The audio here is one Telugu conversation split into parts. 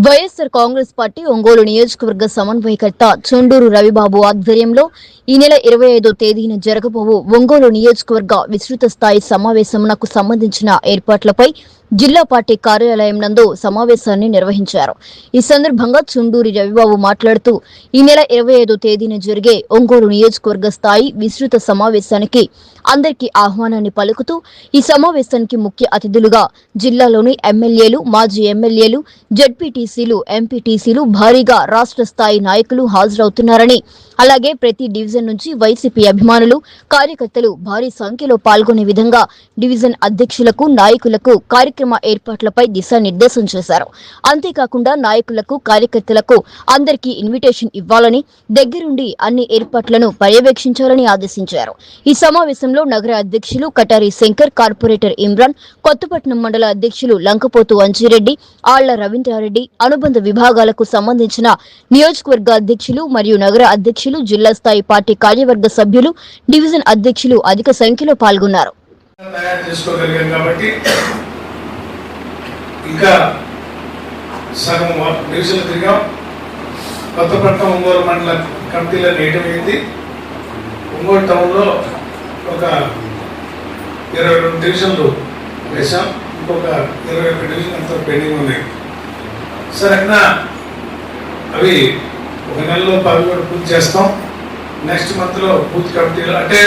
వైఎస్ఆర్ కాంగ్రెస్ పార్టీ ఒంగోలు నియోజకవర్గ సమన్వయకర్త చొండూరు రవిబాబు ఆధ్వర్యంలో ఈ నెల ఇరవై ఐదో తేదీన జరగబోవు ఒంగోలు నియోజకవర్గ విస్తృత స్థాయి సమావేశమునకు సంబంధించిన ఏర్పాట్లపై జిల్లా పార్టీ కార్యాలయం నందు సమావేశాన్ని నిర్వహించారు. ఈ సందర్భంగా చుండూరి రవిబాబు మాట్లాడుతూ ఈ నెల ఇరవై ఐదో తేదీన జరిగే ఒంగోలు నియోజకవర్గ స్థాయి విస్తృత సమావేశానికి అందరికీ ఆహ్వానాన్ని పలుకుతూ ఈ సమావేశానికి ముఖ్య అతిథులుగా జిల్లాలోని ఎమ్మెల్యేలు మాజీ ఎమ్మెల్యేలు జడ్పీటీసీలు ఎంపీటీసీలు భారీగా రాష్ట్ర స్థాయి నాయకులు హాజరవుతున్నారని అలాగే ప్రతి డివిజన్ నుంచి వైసీపీ అభిమానులు కార్యకర్తలు భారీ సంఖ్యలో పాల్గొనే విధంగా డివిజన్ అధ్యక్షులకు నాయకులకు కార్యక్రమ ఏర్పాట్లపై దిశానిర్దేశం చేశారు. అంతేకాకుండా నాయకులకు కార్యకర్తలకు అందరికీ ఇన్విటేషన్ ఇవ్వాలని దగ్గరుండి అన్ని ఏర్పాట్లను పర్యవేక్షించాలని ఆదేశించారు. ఈ సమావేశంలో నగర అధ్యక్షులు కటారి శంకర్ కార్పొరేటర్ ఇమ్రాన్ కొత్తపట్నం మండల అధ్యక్షులు లంకపోతు అంచిరెడ్డి ఆళ్ళ రవీంద్రారెడ్డి అనుబంధ విభాగాలకు సంబంధించిన నియోజకవర్గ అధ్యక్షులు మరియు నగర అధ్యక్షులు జిల్లా స్థాయి పార్టీ కార్యవర్గ సభ్యులు డివిజన్ అధ్యక్షులు అధిక సంఖ్యలో పాల్గొన్నారు. ఇంకా సగం డివిజన్లు తిరిగాం. కొత్తపట్నం ఒంగోలు మండల కమిటీలో వేయడం అయింది. ఒంగోలు టౌన్లో ఒక ఇరవై రెండు డివిజన్లు వేశాం. ఇంకొక ఇరవై ఒక డివిజన్ అంతా పెండింగ్ ఉన్నాయి. సరేనా అవి ఒక నెలలో పది కూడా పూర్తి చేస్తాం. నెక్స్ట్ మంత్లో బూత్ కమిటీలు అంటే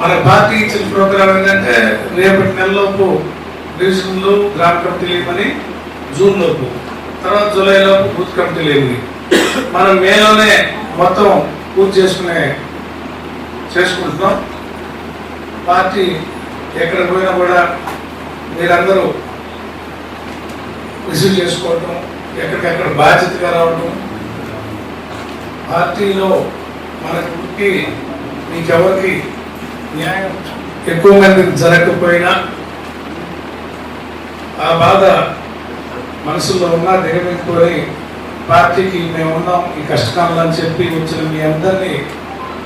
మన పార్టీ ఇచ్చిన ప్రోగ్రామ్ ఏంటంటే రేపటి నెలలోపు డివిజన్లు గ్రామ కమిటీలు ఇవ్వమని జూన్లోపు తర్వాత జూలైలోపు బూత్ కమిటీలు ఇవ్వని. మనం మేలోనే మొత్తం పూర్తి చేసుకునే చేసుకుంటున్నాం. పార్టీ ఎక్కడ పోయినా కూడా మీరందరూ రిసీవ్ చేసుకోవటం ఎక్కడికెక్కడ బాధ్యతగా రావడం పార్టీలో మనకి మీకెవరికి న్యాయం ఎక్కువ మందికి జరగకపోయినా ఆ బాధ మనసులో ఉన్నా దిగమించుకొని పార్టీకి మేము ఉన్నాం ఈ కష్టకాలంలో అని చెప్పి వచ్చిన మీ అందరినీ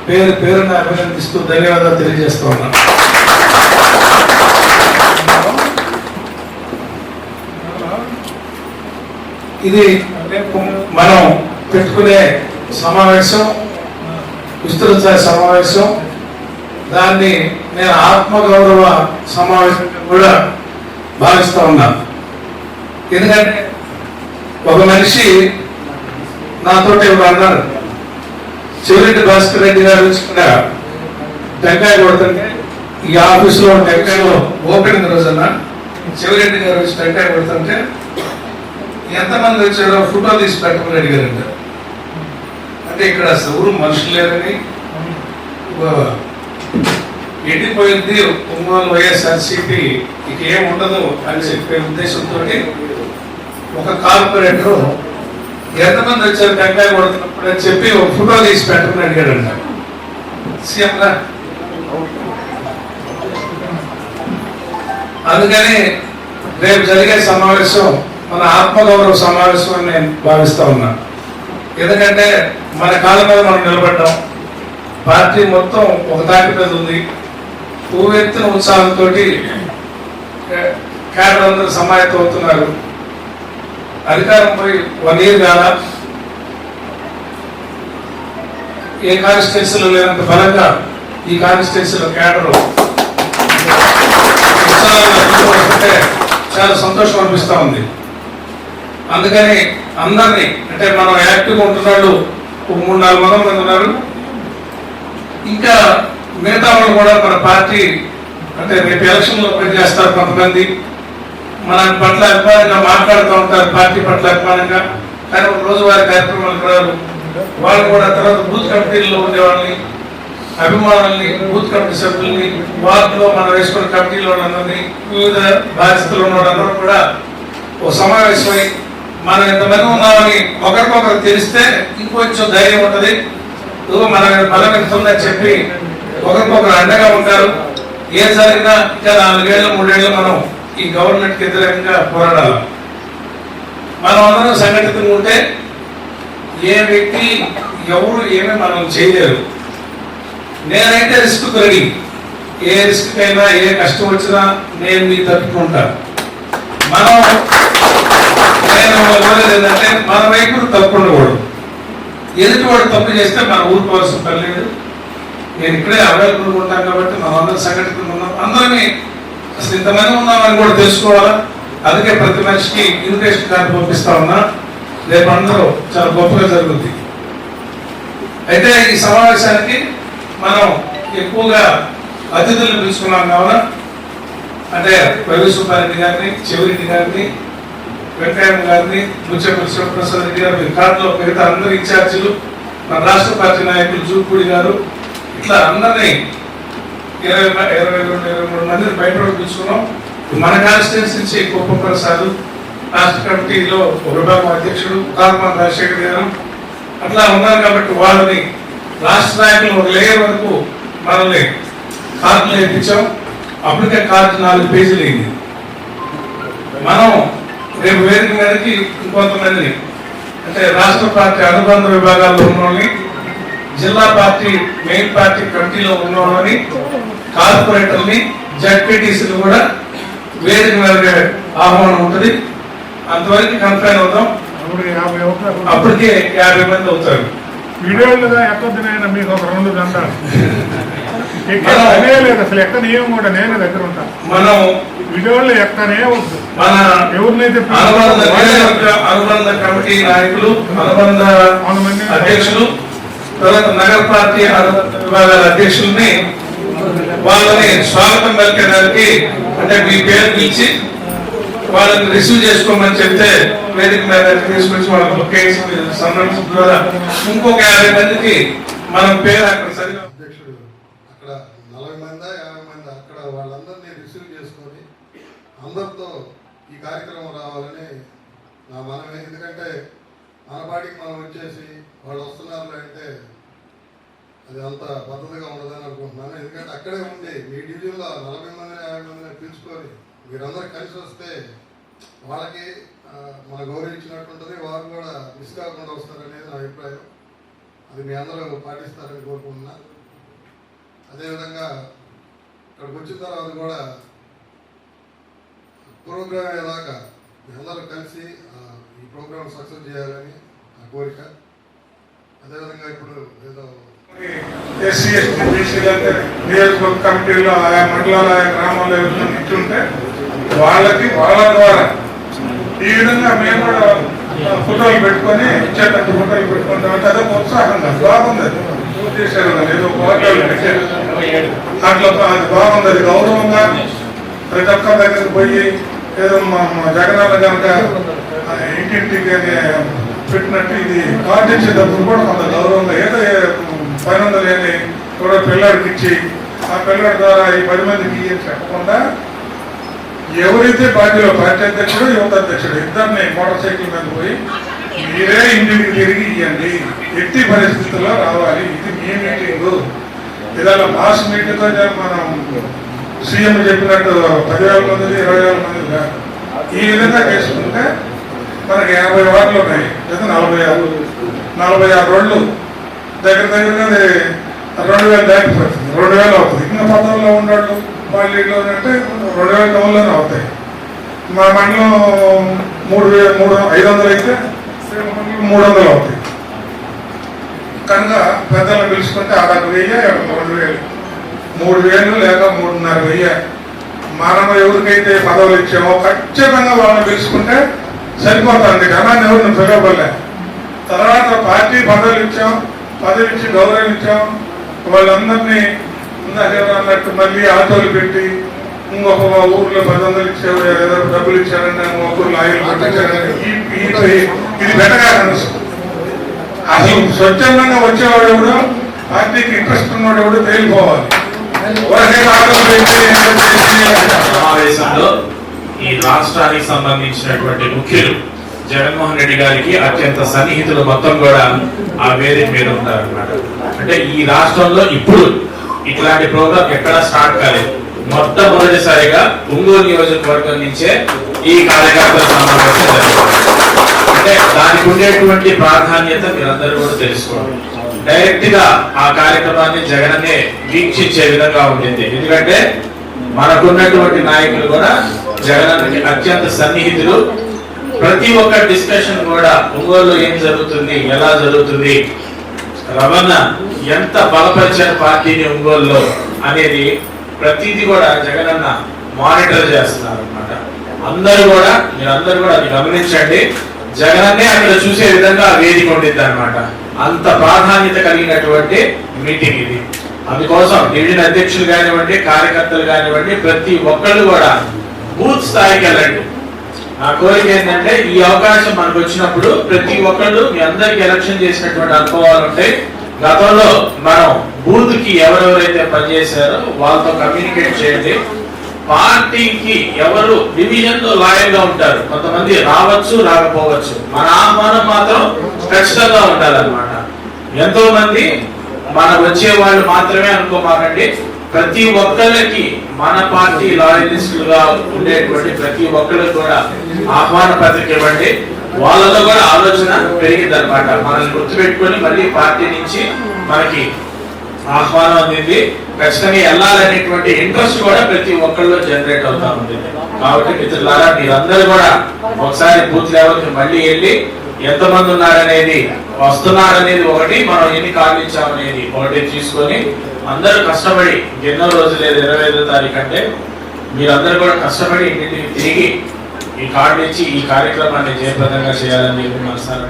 పేరు పేరున అభినందిస్తూ ధన్యవాదాలు తెలియజేస్తూ ఉన్నాం. ఇది మనం పెట్టుకునే సమావేశం విస్తృత సమావేశం. దాన్ని నేను ఆత్మగౌరవ సమావేశం కూడా భావిస్తూ ఉన్నాను ఎందుకంటే ఒక మనిషి నాతో ఎవరు అన్నారు. చెవిరెడ్డి భాస్కర్ రెడ్డి గారు కూడా టెంకాయ కొడుతుంటే ఈ ఆఫీసులో టెంకాయలో ఓపెనింగ్ రోజున చివరెడ్డి గారు వచ్చి టెంకాయ కొడుతుంటే ఎంతమంది వచ్చారో ఫోటో తీసి పెట్టమని అడిగారంట. అంటే ఇక్కడ ఎవరు మనుషులు లేరని? ఎండిపోయింది ఒంగోలు వైఎస్ఆర్సీపీ ఇక ఉండదు అని చెప్పే ఉద్దేశంతో ఒక కార్పొరేటర్ ఎంతమంది వచ్చారు టెంకాయ కొడుతున్నప్పుడు అని చెప్పి ఒక ఫోటో తీసి పెట్టమని అడిగాడంట. సీఎం అందుకని రేపు జరిగే సమావేశం మన ఆత్మగౌరవ సమావేశం అని నేను భావిస్తా ఉన్నాను. ఎందుకంటే మన కాళ్ళ మీద మనం నిలబడ్డాం. పార్టీ మొత్తం ఒక దాటి మీద ఉంది. పూవెత్తిన ఉత్సాహంతో కేడర్ అందరూ సమాయత్తం అవుతున్నారు. అధికారం పోయి వన్ ఇయర్ కాదా ఏ కాన్స్టిట్యున్సీలో లేనంత బలంగా ఈ కాన్స్టిట్యున్సీలో కేడర్ ఉత్సాహంగా చాలా సంతోషం అనిపిస్తూ ఉంది. అందుకని అందరినీ అంటే మనం యాక్టివ్గా ఉంటున్నాడు ఒక మూడు నాలుగు వందల మంది ఉన్నారు. ఇంకా మిగతా వాళ్ళు కూడా మన పార్టీ అంటే రేపు ఎలక్షన్లో పనిచేస్తారు కొంతమంది. మన పట్ల అభిమానంగా మాట్లాడుతూ ఉంటారు పార్టీ పట్ల అభిమానంగా. కానీ రోజువారి రోజువారీ కార్యక్రమాలు రారు వాళ్ళు కూడా తర్వాత బూత్ కమిటీల్లో ఉండే వాళ్ళని అభిమానుల్ని బూత్ కమిటీ సభ్యుల్ని వార్డులో మనం వేసుకున్న కమిటీలో ఉన్నందరినీ వివిధ బాధ్యతలు ఉన్న వాళ్ళందరూ కూడా ఒక సమావేశమై మనం ఇంతమంది ఉన్నామని ఒకరికొకరు తెలిస్తే ఇంకొంచెం ధైర్యం ఉంటుంది. మన బలం ఎంత ఉందని చెప్పి ఒకరికొకరు అండగా ఉంటారు. ఏ జరిగినా ఇంకా నాలుగేళ్ళు మూడేళ్ళు మనం ఈ గవర్నమెంట్కి వ్యతిరేకంగా పోరాడాలి. మనం అందరం సంఘటితంగా ఉంటే ఏ వ్యక్తి ఎవరు ఏమీ మనం చేయలేరు. నేనైతే రిస్క్ రెడీ ఏ రిస్క్ అయినా ఏ కష్టం వచ్చినా నేను మీ తప్పుకుంటా మనం ఆయన ఏంటంటే మన వైపు తప్పు ఉండకూడదు ఎదుటి వాడు తప్పు చేస్తే మనం ఊరుకోవాల్సిన పని లేదు. నేను ఇక్కడే అవైలబుల్ ఉంటాను కాబట్టి మనం అందరం సంఘటితంగా ఉన్నాం. అందరినీ అసలు ఇంతమంది ఉన్నామని కూడా తెలుసుకోవాలా? అందుకే ప్రతి మనిషికి ఇన్విటేషన్ కార్డు పంపిస్తా ఉన్నా. రేపు అందరూ చాలా గొప్పగా జరుగుద్ది. అయితే ఈ సమావేశానికి మనం ఎక్కువగా అతిథులను పిలుచుకున్నాం కావున అంటే రవి సుబ్బారెడ్డి గారిని చెవిరెడ్డి గారిని వెంకయ్య గారిని ముచ్చపల్లి శివప్రసాద్ రెడ్డి గారు కార్డులో మిగతా అందరు ఇన్ఛార్జీలు మన రాష్ట్ర పార్టీ నాయకులు జూపూడి గారు ఇట్లా అందరినీ ఇరవై ఇరవై రెండు ఇరవై మూడు మందిని బయట పిలుచుకున్నాం. మన కాన్స్టిట్యూన్సీ నుంచి కుప్ప ప్రసాద్. రాష్ట్ర కమిటీలో ఒక విభాగం అధ్యక్షుడు కాల్మాన్ రాజశేఖర్ గారు. అట్లా ఉన్నారు కాబట్టి వాళ్ళని రాష్ట్ర నాయకులు ఒక లేయర్ వరకు మనల్ని కార్డులు వేయించాం అప్పటికే కార్డు నాలుగు పేజీలు అయింది. మనం రేపు వేదిక మీదకి ఇంకొంతమందిని అంటే రాష్ట్ర పార్టీ అనుబంధ విభాగాల్లో ఉన్నోళ్ళని జిల్లా పార్టీ మెయిన్ పార్టీ కమిటీలో ఉన్నోళ్ళని కార్పొరేటర్ని జడ్పీటీసీలు కూడా వేదిక మీద ఆహ్వానం ఉంటుంది. అంతవరకు కన్ఫైన్ అవుతాం. అప్పటికే యాభై మంది అవుతారు. వీడియోలుగా ఎక్కొద్దునైనా మీకు ఒక రెండు గంటలు ఎక్కడ అనే లేదు అసలు ఎక్కడ ఏం కూడా నేనే దగ్గర ఉంటా. మనం వీడియోలు ఎక్కనే వద్దు. మన ఎవరినైతే అనుబంధ కమిటీ నాయకులు అనుబంధ. అధ్యక్షులు తర్వాత నగర పార్టీ విభాగాల అధ్యక్షుల్ని వాళ్ళని స్వాగతం పలికడానికి అంటే మీ పేరు పిలిచి వాళ్ళని రిసీవ్ చేసుకోమని చెప్తే వేదిక మీద తీసుకొచ్చి వాళ్ళ ఒక కేసు సంబంధించిన ద్వారా ఇంకొక యాభై మందికి మనం పేరు అక్కడ సరిగా అక్కడ నలభై మంది యాభై మంది అక్కడ వాళ్ళందరినీ రిసీవ్ చేసుకొని అందరితో ఈ కార్యక్రమం రావాలని నా మనమే ఎందుకంటే మనపాటికి మనం వచ్చేసి వాళ్ళు వస్తున్నారు అంటే అది అంత పద్ధతిగా ఉండదని అనుకుంటున్నాను. ఎందుకంటే అక్కడే ఉండి మీ డివిజన్లో నలభై మందిని యాభై మందిని పిలుచుకొని మీరందరూ కలిసి వస్తే వాళ్ళకి మన గౌరవించినట్టుంటుంది వారు కూడా మిస్ కాకుండా వస్తారనేది నా అభిప్రాయం. అది మీ అందరూ పాటిస్తారని కోరుకుంటున్నా. అదేవిధంగా ఇక్కడికి వచ్చిన తర్వాత కూడా ప్రోగ్రామ్ అయ్యేదాకా మీ అందరూ కలిసి ఈ ప్రోగ్రామ్ సక్సెస్ చేయాలని నా కోరిక. అదేవిధంగా ఇప్పుడు ఏదో ఎస్సీ ఎస్టీ బీసీలంటే నియోజకవర్గ కమిటీలో ఆయా మండలాల ఆయా గ్రామాల్లో ఎవరైనా ఇట్లుంటే వాళ్ళకి వాళ్ళ ద్వారా ఈ విధంగా మేము కూడా ఫోటోలు పెట్టుకొని ఇచ్చేటట్టు ఫోటోలు పెట్టుకుంటాం. అంటే అదే ఉత్సాహంగా బాగుంది చేశారు ఏదో ఫోటోలు పెట్టారు అట్లా అది బాగుంది అది గౌరవంగా ప్రతి ఒక్క దగ్గరికి పోయి ఏదో మా మా కనుక ఇంటింటికి పెట్టినట్టు ఇది కార్డు ఇచ్చేటప్పుడు కూడా కొంత గౌరవంగా ఏదో పైన పని ఉందో లేని కూడా పిల్లడికి ఇచ్చి ఆ పిల్లడి ద్వారా ఈ పది మందికి చెప్పకుండా ఎవరైతే పార్టీలో పార్టీ అధ్యక్షుడు యువత అధ్యక్షుడు ఇద్దరిని మోటార్ సైకిల్ మీద పోయి మీరే ఇంటికి తిరిగి ఇవ్వండి ఎట్టి పరిస్థితుల్లో రావాలి. ఇది మీ మీటింగ్ ఇదాల మాస్ మీటింగ్తో మనం సీఎం చెప్పినట్టు పదివేల మంది ఇరవై వేల మంది కాదు. ఈ విధంగా చేసుకుంటే మనకి యాభై వార్డులు ఉన్నాయి. లేదా నలభై ఆరు. నలభై ఆరు రోడ్లు. దగ్గర దగ్గరగా అది రెండు వేలు దాటిపోతుంది. రెండు వేలు అవుతుంది. ఇంకా పదంలో ఉండేవాళ్ళు వాళ్ళు ఇళ్ళు అంటే రెండు వేల అవుతాయి మా మండలం మూడు వేలు మూడు ఐదు వందలు అయితే మూడు వందలు అవుతాయి. కనుక పెద్దలను పిలుచుకుంటే అదొక వెయ్యి రెండు వేలు. మూడు వేలు లేక మూడున్నర వెయ్యి. మనం ఎవరికైతే పదవులు ఇచ్చామో ఖచ్చితంగా వాళ్ళని పిలుచుకుంటే సరిపోతుంది. కానీ ఎవరిని పిలవలే తర్వాత పార్టీ పదవులు ఇచ్చాం పదవి ఇచ్చి గౌరవం ఇచ్చాం. వాళ్ళందరినీ అన్నట్టు మళ్ళీ ఆటోలు పెట్టి ఇంకొక ఊర్లో పది వందలు ఇచ్చారు డబ్బులు ఇచ్చారంటే ఇంకొక ఊర్లో ఆయిల్ ఈ- ఇది అనిపిస్తుంది అసలు స్వచ్ఛందంగా వచ్చేవాడు ఎవడు? పార్టీకి ఇంట్రెస్ట్ ఉన్నాడు ఎవడు? తేలిపోవాలి. ఈ రాష్ట్రానికి సంబంధించినటువంటి ముఖ్యులు జగన్మోహన్ రెడ్డి గారికి అత్యంత సన్నిహితులు మొత్తం కూడా ఆ వేదిక మీద ఉంటారన్నమాట అంటే ఈ రాష్ట్రంలో ఇప్పుడు ఇట్లాంటి ప్రోగ్రాం ఎక్కడ స్టార్ట్ కాలేదు. మొట్టమొదటిసారిగా ఒంగోలు నియోజకవర్గం నుంచే ఈ కార్యకర్తల సమావేశం జరుగుతుంది అంటే దానికి ఉండేటువంటి ప్రాధాన్యత మీరందరూ కూడా తెలుసుకోండి డైరెక్ట్గా ఆ కార్యక్రమాన్ని జగననే వీక్షించే విధంగా ఉండింది. ఎందుకంటే మనకున్నటువంటి నాయకులు కూడా జగనానికి అత్యంత సన్నిహితులు. ప్రతి ఒక్క డిస్కషన్ కూడా ఒంగోలు ఏం జరుగుతుంది ఎలా జరుగుతుంది రమణ ఎంత బలపరిచారు పార్టీని ఒంగోలులో అనేది ప్రతిదీ కూడా జగనన్న మానిటర్ చేస్తున్నారు అనమాట అందరు కూడా మీరందరూ కూడా అది గమనించండి. జగనన్నే అక్కడ చూసే విధంగా వేదిక ఉండిద్ది అనమాట అంత ప్రాధాన్యత కలిగినటువంటి మీటింగ్ ఇది. అందుకోసం డివిజన్ అధ్యక్షులు కానివ్వండి కార్యకర్తలు కానివ్వండి ప్రతి ఒక్కళ్ళు కూడా బూత్ స్థాయికి వెళ్ళండి. నా కోరిక ఏంటంటే ఈ అవకాశం మనకు వచ్చినప్పుడు ప్రతి ఒక్కళ్ళు మీ అందరికి ఎలక్షన్ చేసినటువంటి అనుభవాలు ఉంటాయి. గతంలో మనం బూత్కి ఎవరెవరైతే పనిచేశారో వాళ్ళతో కమ్యూనికేట్ చేయండి. పార్టీకి ఎవరు డివిజన్లో లాయల్గా ఉంటారు కొంతమంది రావచ్చు రాకపోవచ్చు. మన ఆహ్వానం మాత్రం ఖచ్చితంగా ఉండాలన్నమాట. ఎంతో మంది మన వచ్చే వాళ్ళు మాత్రమే అనుకోమాకండి. ప్రతి ఒక్కరికి మన పార్టీ లాయలిస్టులుగా ఉండేటువంటి ప్రతి ఒక్కరికి కూడా ఆహ్వాన పత్రిక ఇవ్వండి. వాళ్ళలో కూడా ఆలోచన పెరిగింది అనమాట మనల్ని గుర్తుపెట్టుకొని మళ్ళీ పార్టీ నుంచి మనకి ఆహ్వానం అందింది. ఖచ్చితంగా వెళ్ళాలనేటువంటి ఇంట్రెస్ట్ కూడా ప్రతి ఒక్కళ్ళు జనరేట్ అవుతా ఉంది. కాబట్టి మిత్రులారా మీరందరూ కూడా ఒకసారి బూత్ లెవెల్కి మళ్ళీ వెళ్ళి ఎంతమంది ఉన్నారనేది వస్తున్నారనేది ఒకటి మనం ఎన్ని కార్డు ఇచ్చామనేది ఒకటి తీసుకొని అందరూ కష్టపడి ఎన్నో రోజులు లేదు ఇరవై ఐదో తారీఖు అంటే మీరందరూ కూడా కష్టపడి ఇంటికి తిరిగి ఈ కార్డు ఇచ్చి ఈ కార్యక్రమాన్ని జయప్రదంగా చేయాలని చెప్పి మనసారా